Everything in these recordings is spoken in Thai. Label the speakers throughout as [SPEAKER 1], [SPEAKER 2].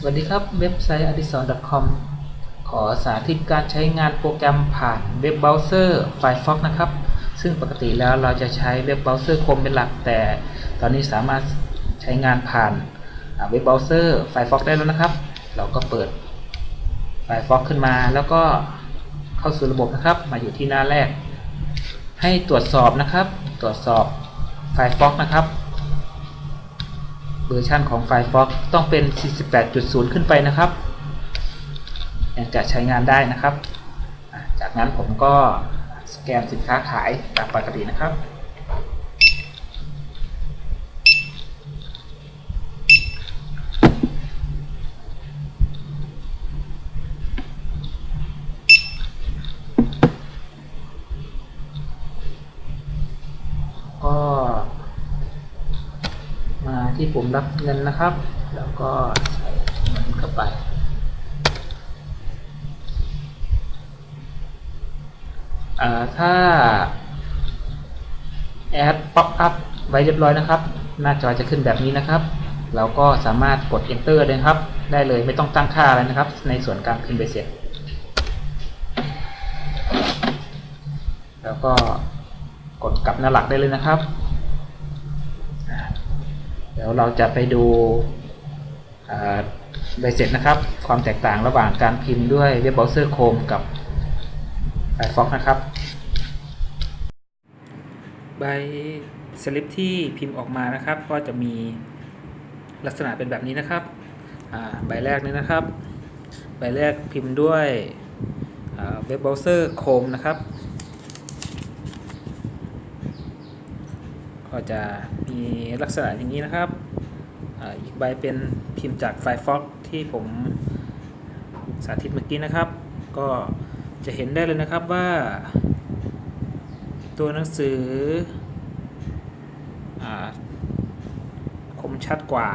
[SPEAKER 1] สวัสดีครับเว็บไซต์ a d i s o n c o m ขอสาธิตการใช้งานโปรแกรมผ่านเว็บเบราว์เซอร์ Firefox นะครับ ซึ่งปกติแล้วเราจะใช้เว็บเบราว์เซอร์ Chrome เป็นหลัก แต่ตอนนี้สามารถใช้งานผ่านเว็บเบราว์เซอร์ Firefox ได้แล้วนะครับ เราก็เปิด Firefox ขึ้นมา แล้วก็เข้าสู่ระบบนะครับ มาอยู่ที่หน้าแรก ให้ตรวจสอบนะครับ ตรวจสอบ Firefox นะครับ เวอร์ชันของ Firefox ต้องเป็น 48.0 ขึ้นไปนะครับยังจะใช้งานได้นะครับ จากนั้นผมก็สแกนสินค้าขายตามปกตินะครับก็ ที่ปุ่มรับเงินนะครับ แล้วก็ใส่เงินเข้าไป ถ้าแอดป๊อปอัพไว้เรียบร้อยนะครับ หน้าจอจะขึ้นแบบนี้นะครับ เราก็สามารถกด enter เลยครับ ได้เลยไม่ต้องตั้งค่าอะไรนะครับ ในส่วนการพิมพ์ใบเสร็จ แล้วก็กดกลับหน้าหลักได้เลยนะครับ ดี๋ยวเราจะไปดูใบเสร็จนะครับ ความแตกต่างระหว่างการพิมพ์ด้วยเว็บเบราว์เซอร์ Chrome กับ Firefox นะครับ ใบสลิปที่พิมพ์ออกมานะครับ ก็จะมีลักษณะเป็นแบบนี้นะครับใบแรกนี้นะครับ ใบแรกพิมพ์ด้วยเว็บเบราว์เซอร์ Chrome นะครับ ก็จะมีลักษณะอย่างนี้นะครับอีกใบเป็นพิมพ์จาก Firefox ที่ผมสาธิตเมื่อกี้นะครับ ก็จะเห็นได้เลยนะครับว่า ตัวหนังสืออคมชัดกว่า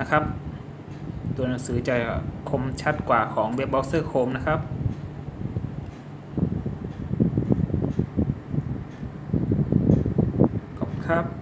[SPEAKER 1] นะครับ ตัวหนังสือจะคมชัดกว่าของเว็บเบราว์เซอร์ Chrome นะครับ ขอบคุณ ครับ